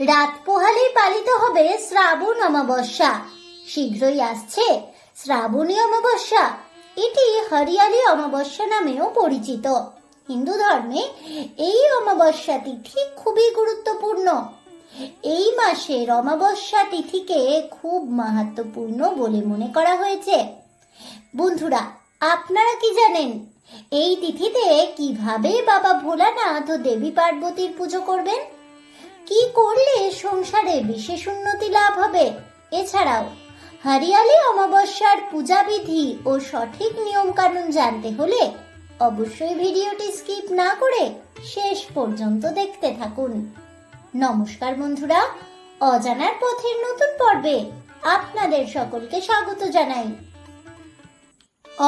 রাত পোহালেই পালিত হবে শ্রাবণ অমাবস্যা। শীঘ্রই আসছে শ্রাবণী অমাবস্যা। এটি হরিয়ালি অমাবস্যা নামেও পরিচিত। হিন্দু ধর্মে এই অমাবস্যা তিথি খুবই গুরুত্বপূর্ণ। এই মাসের অমাবস্যা তিথিকে খুব মাহাত্মপূর্ণ বলে মনে করা হয়েছে। বন্ধুরা, আপনারা কি জানেন, এই তিথিতে কীভাবে বাবা ভোলানাথ ও দেবী পার্বতীর পুজো করবেন? কি করলে সংসারে বিশেষ উন্নতি লাভ হবে? এছাড়াও, হরিয়ালি অমাবস্যার পূজাবিধি ও সঠিক নিয়ম কানুন জানতে হলে অবশ্যই ভিডিওটি স্কিপ না করে শেষ পর্যন্ত দেখতে থাকুন। নমস্কার বন্ধুরা, অজানার পথের নতুন পর্বে আপনাদের সকলকে স্বাগত জানাই।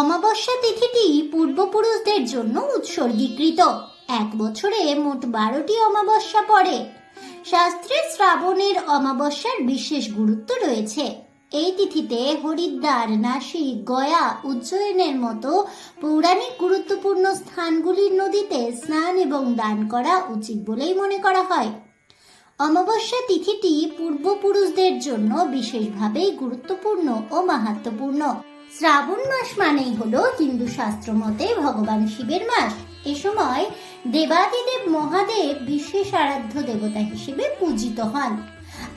অমাবস্যা তিথিটি পূর্বপুরুষদের জন্য উৎসর্গীকৃত। এক বছরে মোট বারোটি অমাবস্যা পড়ে। শাস্ত্রে শ্রাবণের অমাবস্যার বিশেষ গুরুত্ব রয়েছে। এই তিথিতে হরিদ্বার নাসিক গয়া, উজ্জয়িনের মতো পৌরাণিক গুরুত্বপূর্ণ স্থানগুলির নদীতে স্নান এবং দান করা উচিত বলেই মনে করা হয়। অমাবস্যা তিথিটি পূর্বপুরুষদের জন্য বিশেষভাবেই গুরুত্বপূর্ণ ও মাহাত্মপূর্ণ। শ্রাবণ মাস মানেই হলো হিন্দু শাস্ত্র মতে ভগবান শিবের মাস। এ সময় দেবাদিদেব মহাদেব বিশেষ আরাধ্য দেবতা হিসেবে পূজিত হন।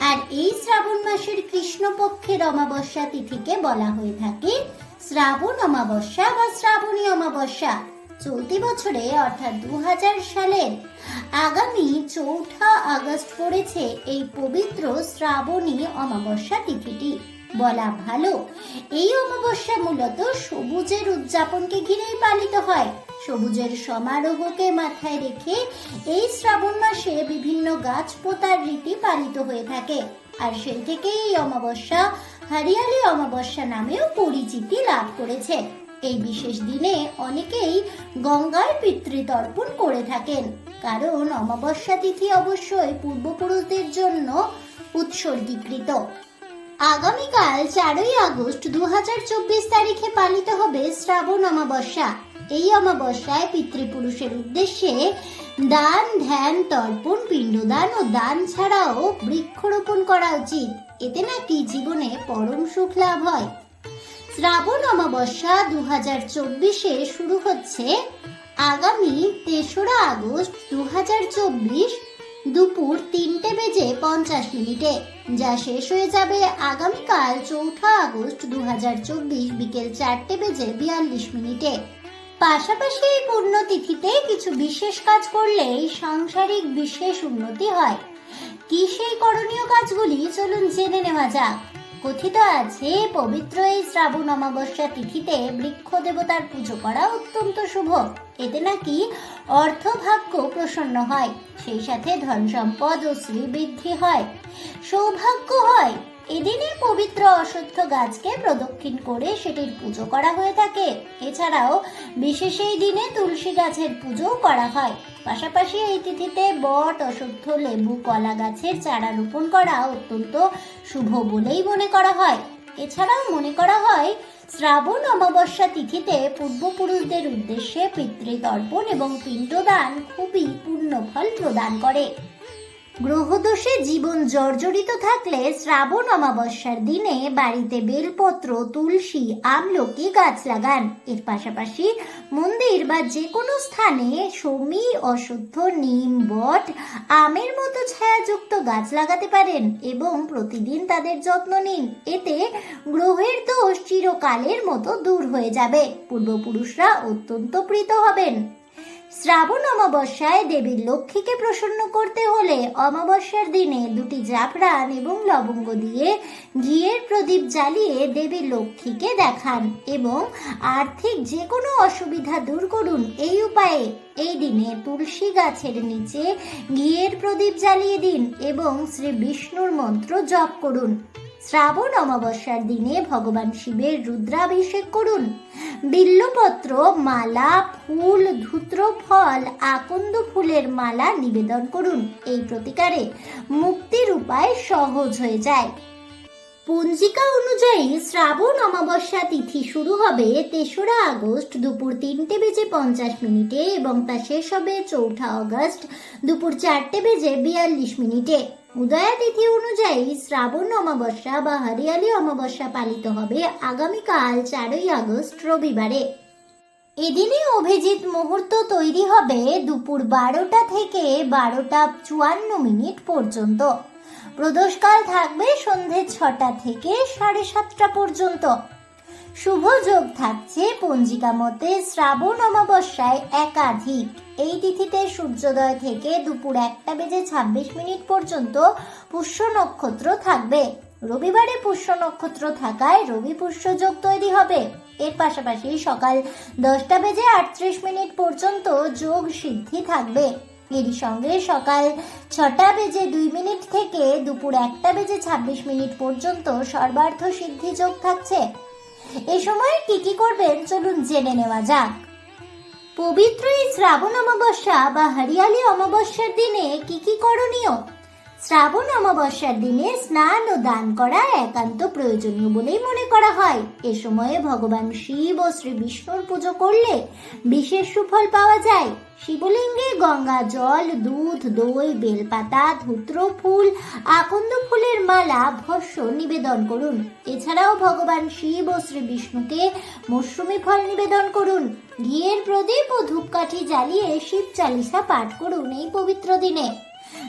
আর এই শ্রাবণ মাসের কৃষ্ণপক্ষের অমাবস্যা তিথিকে বলা হয়ে থাকে শ্রাবণ অমাবস্যা বা শ্রাবণী অমাবস্যা। চলতি বছরে, অর্থাৎ দু হাজার সালের আগামী চৌঠা আগস্ট পড়েছে এই পবিত্র শ্রাবণী অমাবস্যা তিথিটি। বলা ভালো, এই অমাবস্যা মূলত সবুজের উদযাপনকে ঘিরেই পালিত হয়। সবুজের সমারোহকে মাথায় রেখে এই শ্রাবণ মাসে বিভিন্ন গাছ পোতার রীতি পালিত হয়ে থাকে। আর সেই থেকে এই অমাবস্যা হরিয়ালি অমাবস্যা নামেও পরিচিতি লাভ করেছে। এই বিশেষ দিনে অনেকেই গঙ্গার পিতৃতর্পণ করে থাকেন। কারণ অমাবস্যা তিথি অবশ্যই পূর্বপুরুষদের জন্য উৎসর্গীকৃত। আগামীকাল চারই আগস্ট দু হাজার চব্বিশ তারিখে পালিত হবে শ্রাবণ অমাবস্যা। এই অমাবস্যায় পিতৃপুরুষের উদ্দেশ্যে দান, ধ্যান, তর্পণ, পিণ্ডদান ও দান ছাড়াও বৃক্ষরোপণ করা উচিত। এতে নাকি জীবনে পরম সুখ লাভ হয়। শ্রাবণ অমাবস্যা দু হাজার চব্বিশে শুরু হচ্ছে। আগামী তেসরা আগস্ট দু হাজার চব্বিশ দুপুর তিনটে বেজে পঞ্চাশ মিনিটে, যা শেষ হয়ে যাবে আগামীকাল চৌঠা আগস্ট দু হাজার চব্বিশ বিকেল চারটে বেজে বিয়াল্লিশ মিনিটে। পাশাপাশি এই পুণ্যতিথিতে কিছু বিশেষ কাজ করলেই সাংসারিক বিশেষ উন্নতি হয়। কি সেই করণীয় কাজগুলি? চলুন জেনে নেওয়া যাক। কথিত আছে, পবিত্র এই শ্রাবণ অমাবস্যা তিথিতে বৃক্ষ দেবতার পুজো করা অত্যন্ত শুভ। এতে নাকি অর্থভাগ্য প্রসন্ন হয়। সেই সাথে ধন সম্পদ ও শ্রীবৃদ্ধি হয়। সৌভাগ্য হয়। এদিনে পবিত্র অশ্বত্থ গাছকে প্রদক্ষিণ করে সেটির পুজো করা হয়ে থাকে। এছাড়াও বিশেষ এই দিনে তুলসী গাছের পুজো করা হয়। পাশাপাশি এই তিথিতে বট অশ্বত্থ লেবু, কলা গাছের চারা রোপণ করা অত্যন্ত শুভ বলেই মনে করা হয়। এছাড়াও মনে করা হয়, শ্রাবণ অমাবস্যা তিথিতে পূর্বপুরুষদের উদ্দেশ্যে পিতৃতর্পণ এবং পিণ্ডদান খুবই পুণ্যফল প্রদান করে। গ্রহদোষে জীবন জর্জরিত থাকলে শ্রাবণ অমাবস্যার দিনে বাড়িতে বেলপত্র, তুলসী, আমলকি গাছ লাগান। এর পাশাপাশি মন্দির বা যে কোনো স্থানে সমী অশুদ্ধ নিম, বট, আমের মতো ছায়াযুক্ত গাছ লাগাতে পারেন এবং প্রতিদিন তাদের যত্ন নিন। এতে গ্রহের দোষ চিরকালের মতো দূর হয়ে যাবে। পূর্বপুরুষরা অত্যন্ত প্রীত হবেন। শ্রাবণ অমাবস্যায় দেবীর লক্ষ্মীকে প্রসন্ন করতে হলে অমাবস্যার দিনে দুটি জাফরান এবং লবঙ্গ দিয়ে ঘিয়ের প্রদীপ জ্বালিয়ে দেবী লক্ষ্মীকে দেখান এবং আর্থিক যে কোনো অসুবিধা দূর করুন এই উপায়ে এই দিনে তুলসী গাছের নিচে ঘিয়ের প্রদীপ জ্বালিয়ে দিন এবং শ্রী বিষ্ণুর মন্ত্র জপ করুন। শ্রাবণ অমাবস্যার দিনে ভগবান শিবের রুদ্রাভিষেক করুন। বিল্লপত্র, মালা, ফুল, ধূত্র, ফল, আকন্দ ফুলের মালা নিবেদন করুন। এই প্রতিকারে মুক্তির উপায় সহজ হয়ে যায়। পঞ্জিকা অনুযায়ী শ্রাবণ অমাবস্যা তিথি শুরু হবে তেসরা আগস্ট দুপুর তিনটে বেজে পঞ্চাশ মিনিটে এবং তা শেষ হবে চৌঠা আগস্ট দুপুর চারটে বেজে বিয়াল্লিশ মিনিটে। উদয়া তিথি অনুযায়ী শ্রাবণ অমাবস্যা বা হরিয়ালি অমাবস্যা পালিত হবে আগামীকাল চারই আগস্ট রবিবারে। এদিনে অভিজিৎ মুহূর্ত তৈরি হবে দুপুর বারোটা থেকে বারোটা চুয়ান্ন মিনিট পর্যন্ত। প্রদোষকাল থাকবে সন্ধে ছটা থেকে সাড়ে সাতটা পর্যন্ত। শুভ যোগ থাকছে পঞ্জিকা মতে শ্রাবণ অমাবস্যায় একাধিক। এই তিথিতে সূর্যোদয় থেকে দুপুর একটা বেজে ছাব্বিশ মিনিট পর্যন্ত পুষ্য নক্ষত্র থাকবে। রবিবারে পুষ্য নক্ষত্র থাকায় রবি পুষ্য যোগ তৈরি হবে। এর পাশাপাশি সকাল দশটা বেজে আটত্রিশ মিনিট পর্যন্ত যোগ সিদ্ধি থাকবে। এরই সঙ্গে সকাল ছটা বেজে দুই মিনিট থেকে দুপুর একটা বেজে ছাব্বিশ মিনিট পর্যন্ত সর্বার্থ সিদ্ধি যোগ থাকছে। এ সময় কি কি করবেন চলুন জেনে নেওয়া যাক। পবিত্র এই শ্রাবণ অমাবস্যা বা হরিয়ালি অমাবস্যার দিনে কি কি করণীয়? শ্রাবণ অমাবস্যার দিনে স্নান ও দান করা একান্ত প্রয়োজনীয় বলেই মনে করা হয়। এ সময়ে ভগবান শিব ও শ্রী বিষ্ণুর পুজো করলে বিশেষ সুফল পাওয়া যায়। শিবলিঙ্গে গঙ্গা, জল, দুধ, দই, বেলপাতা, ধূত্র, ফুল, আকন্দ ফুলের মালা, ভস্য নিবেদন করুন। এছাড়াও ভগবান শিব ও শ্রী বিষ্ণুকে মৌসুমি ফল নিবেদন করুন। ঘিয়ের প্রদীপ ও ধূপকাঠি জ্বালিয়ে শিব চালিসা পাঠ করুন এই পবিত্র দিনে।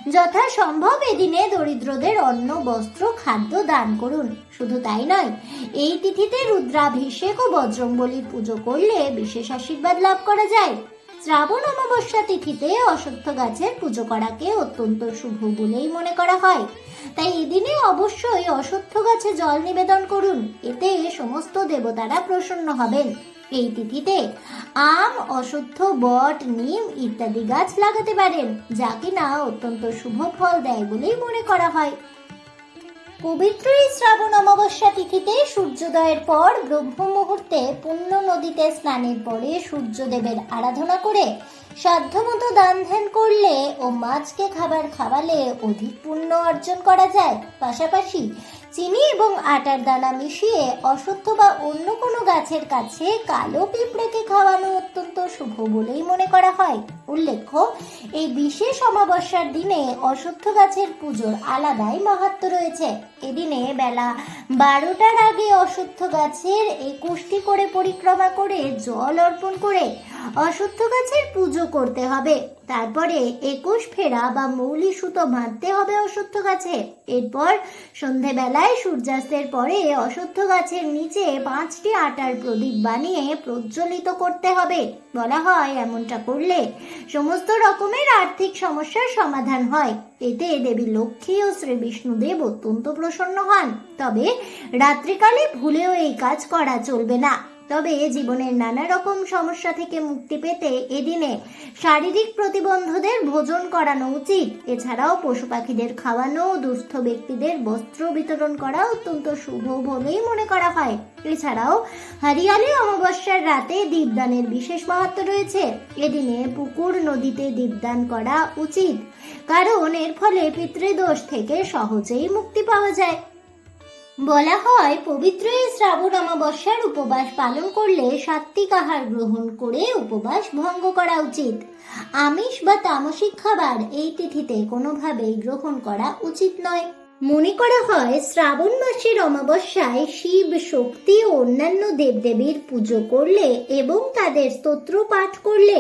যথাসম্ভব এদিনে দরিদ্রদের অন্ন, বস্ত্র, খাদ্য দান করুন। শুধু তাই নয়, এই তিথিতে রুদ্রাভিষেক ও বজরংবলীর পুজো করলে বিশেষ আশীর্বাদ লাভ করা যায়। শ্রাবণ অমাবস্যা তিথিতে অশ্বত্থ গাছের পুজো করাকে অত্যন্ত শুভ বলেই মনে করা হয়। তাই এদিনে অবশ্যই অশ্বত্থ গাছে জল নিবেদন করুন। এতে সমস্ত দেবতারা প্রসন্ন হবেন। এই তিথিতে আম, অশুদ্ধ বট, নিম ইত্যাদি গাছ লাগাতে পারেন, যা কিনা অত্যন্ত শুভ ফল দেয় বলেই মনে করা হয়। পবিত্র এই শ্রাবণ অমাবস্যা তিথিতে সূর্যোদয়ের পর ব্রহ্ম মুহূর্তে পুণ্য নদীতে স্নানের পরে সূর্যদেবের আরাধনা করে সাধ্যমতো দান ধ্যান করলে ও মাছকে খাবার খাওয়ালে অধিক পুণ্য অর্জন করা যায়। পাশাপাশি চিনি এবং আটার দানা মিশিয়ে অশ্বত্থ বা অন্য কোনো গাছের কাছে কালো পিঁপড়েকে খাওয়ানো অত্যন্ত শুভ বলেই মনে করা হয়। উল্লেখ্য, এই বিশেষ অমাবস্যার দিনে অশ্বত্থ গাছের পুজোর আলাদাই মাহাত্ম রয়েছে। এদিনে বেলা বারোটার আগে অশ্বত্থ গাছের একুশটি করে পরিক্রমা করে জল অর্পণ করে অশ্বত্থ গাছের পুজো করতে হবে। তারপরে একুশ ফেরা বা মৌলি সুতো বাঁধতে হবে অশ্বত্থ গাছে। এরপর সন্ধেবেলায় সূর্যাস্তের পরে অশ্বত্থ গাছের নিচে পাঁচটি আটার প্রদীপ বানিয়ে প্রজ্বলিত করতে হবে। বলা হয়, এমনটা করলে সমস্ত রকমের আর্থিক সমস্যার সমাধান হয়। এতে দেবী লক্ষ্মী ও শ্রী বিষ্ণুদেব অত্যন্ত প্রসন্ন হন। তবে রাত্রিকালে ভুলেও এই কাজ করা চলবে না। তবে জীবনের নানা রকম সমস্যা থেকে মুক্তি পেতে এদিনে শারীরিক প্রতিবন্ধদের ভোজন করানো উচিত। এছাড়াও পশু পাখিদের খাওয়ানো, দুস্থ ব্যক্তিদের বস্ত্র বিতরণ করা অত্যন্ত শুভ বলেই মনে করা হয়। এছাড়াও হরিয়ালি অমাবস্যার রাতে দীপদানের বিশেষ মাহাত্ম রয়েছে। এদিনে পুকুর, নদীতে দীপদান করা উচিত। কারণ এর ফলে পিতৃদোষ থেকে সহজেই মুক্তি পাওয়া যায়। বলা হয়, পবিত্র এই শ্রাবণ অমাবস্যার উপবাস পালন করলে সাত্বিক আহার গ্রহণ করে উপবাস ভঙ্গ করা উচিত। আমিষ বা তামসিক খাবার এই তিথিতে কোনোভাবেই গ্রহণ করা উচিত নয়। মনে করা হয় শ্রাবণ মাসের অমাবস্যায় শিব শক্তি ও অন্যান্য দেবদেবীর পুজো করলে এবং তাদের স্তোত্র পাঠ করলে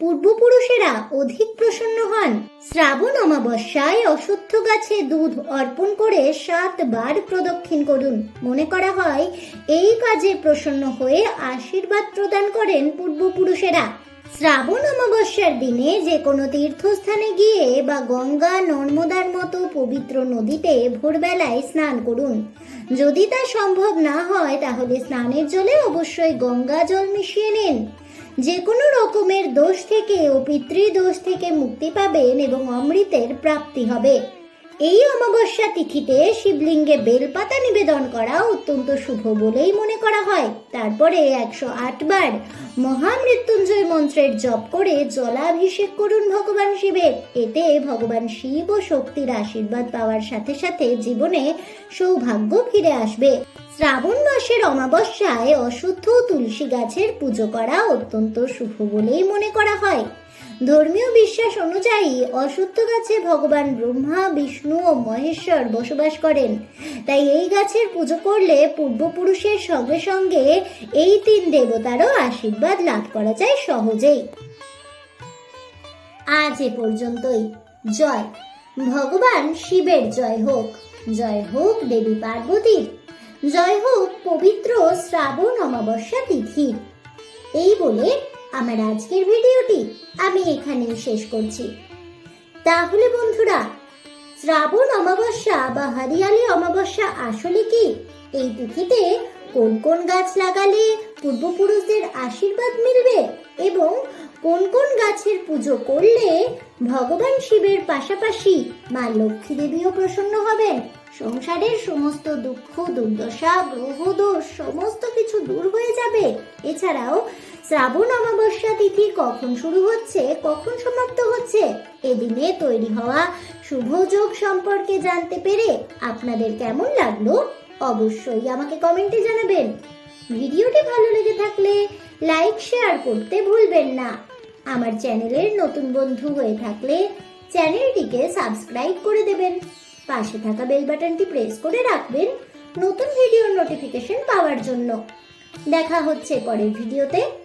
পূর্বপুরুষেরা অধিক প্রসন্ন হন। শ্রাবণ অমাবস্যায় অশ্বত্থ গাছে দুধ অর্পণ করে সাতবার প্রদক্ষিণ করুন। মনে করা হয় এই কাজে প্রসন্ন হয়ে আশীর্বাদ প্রদান করেন পূর্বপুরুষেরা। শ্রাবণ অমাবস্যার দিনে যে কোনো তীর্থস্থানে গিয়ে বা গঙ্গা, নর্মদার মতো পবিত্র নদীতে ভোরবেলায় স্নান করুন। যদি তা সম্ভব না হয়, তাহলে স্নানের জলে অবশ্যই গঙ্গা জল মিশিয়ে নিন। যে কোনো রকমের দোষ থেকে ও পিতৃদোষ থেকে মুক্তি পাবেন এবং অমৃতের প্রাপ্তি হবে। এই অমাবস্যা তিথিতে শিবলিঙ্গে বেলপাতা নিবেদন করা অত্যন্ত শুভ বলেই মনে করা হয়। তারপরে একশো আটবার মহামৃত্যুঞ্জয় মন্ত্রের জপ করে জলাভিষেক করুন ভগবান শিবের। এতে ভগবান শিব ও শক্তির আশীর্বাদ পাওয়ার সাথে সাথে জীবনে সৌভাগ্য ফিরে আসবে। শ্রাবণ মাসের অমাবস্যায় অশুদ্ধ তুলসী গাছের পুজো করা অত্যন্ত শুভ বলেই মনে করা হয়। ধর্মীয় বিশ্বাস অনুযায়ী অশ্বত্থ গাছে ভগবান ব্রহ্মা, বিষ্ণু ও মহেশ্বর বসবাস করেন। তাই এই গাছের পুজো করলে পূর্বপুরুষের সঙ্গে সঙ্গে এই তিন দেবতারও আশীর্বাদ লাভ করা যায় সহজেই। আজ এ পর্যন্তই। জয়। ভগবান শিবের জয় হোক। জয় হোক দেবী পার্বতীর। জয় হোক পবিত্র শ্রাবণ অমাবস্যা তিথির। এই বলে আমার আজকের ভিডিওটি আমি এখানেই শেষ করছি। তাহলে বন্ধুরা, শ্রাবণ অমাবস্যা বা হরিয়ালি অমাবস্যা আসলে কি? এই তিথিতে কোন কোন গাছ লাগালে পূর্বপুরুষদের আশীর্বাদ মিলবে এবং কোন কোন গাছের পুজো করলে ভগবান শিবের পাশাপাশি মা লক্ষ্মী দেবীও প্রসন্ন হবেন? সংসারের সমস্ত দুঃখ, দুর্দশা, গ্রহ, দোষ, সমস্ত কিছু দূর হয়ে যাবে। এছাড়াও শ্রাবণ অমাবস্যা তিথি কখন শুরু হচ্ছে, কখন সমাপ্ত হচ্ছে, এদিনে তৈরি হওয়া শুভ যোগ সম্পর্কে জানতে পেরে আপনাদের কেমন লাগল অবশ্যই আমাকে কমেন্টে জানাবেন। ভিডিওটি ভালো লেগে থাকলে লাইক, শেয়ার করতে ভুলবেন না। আমার চ্যানেলের নতুন বন্ধু হয়ে থাকলে চ্যানেলটিকে সাবস্ক্রাইব করে দেবেন। পাশে থাকা বেল বাটনটি প্রেস করে রাখবেন নতুন ভিডিওর নোটিফিকেশন পাওয়ার জন্য। দেখা হচ্ছে পরের ভিডিওতে।